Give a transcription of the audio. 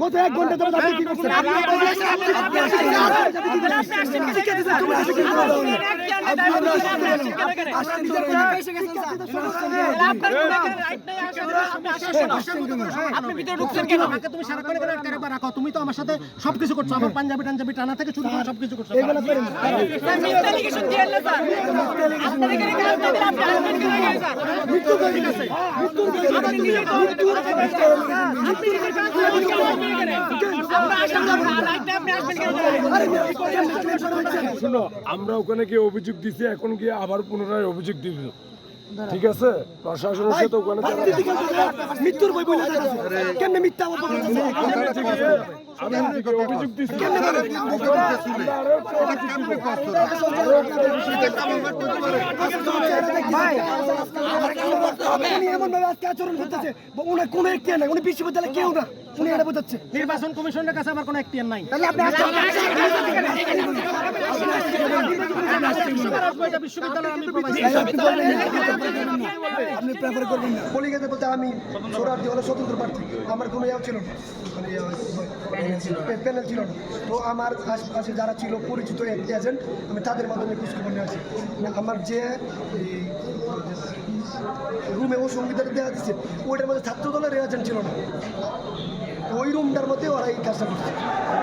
গত এক ঘণ্টা ধরে আপনি কি করছেন আপনি ভিতরে ঢুকছেন কেন আমাকে তুমি সারাক্ষণ করে আটকে রাখবা রাখো তুমি তো আমার সাথে সবকিছু করছ আমার পাঞ্জাবি টাঞ্জাবি টানা থেকে শুরু করে সবকিছু করছ আমরা ওখানে গিয়ে অভিযোগ দিছি এখন গিয়ে আবার পুনরায় অভিযোগ দিব। ঠিক আছে প্রশাসনের সাথে ওখানে যারা- মৃত্যুর বই বলে কেমনে মিথ্যা আমি অভিযোগ। উনি এমন ভাবে আজকে আচরণ করতেছে উনি কোনো একটি নাই উনি বিশ্ববিদ্যালয়ে কেউ না উনি এটা বোঝাচ্ছে। নির্বাচন কমিশনের কাছে আমার কোনো এখতিয়ার নাই। তাহলে আপনি বিশ্ববিদ্যালয় আপনি প্রেফার করবেন না। কলিকাতে বলতে আমি সোরার হলো স্বতন্ত্র প্রার্থী আমার কোনো ইয়ে ছিল না। মানে প্যানেল ছিল না। তো আমার আশপাশে যারা ছিল পরিচিত এজেন্ট আমি তাদের মাধ্যমে খোঁজখবর নিয়ে আসি। আমার যে রুমে ও সঙ্গীতাটা দেওয়া দিচ্ছে ওইটার মধ্যে ছাত্র দলের এজেন্ট ছিল না। ওরা এই কাজটা করছে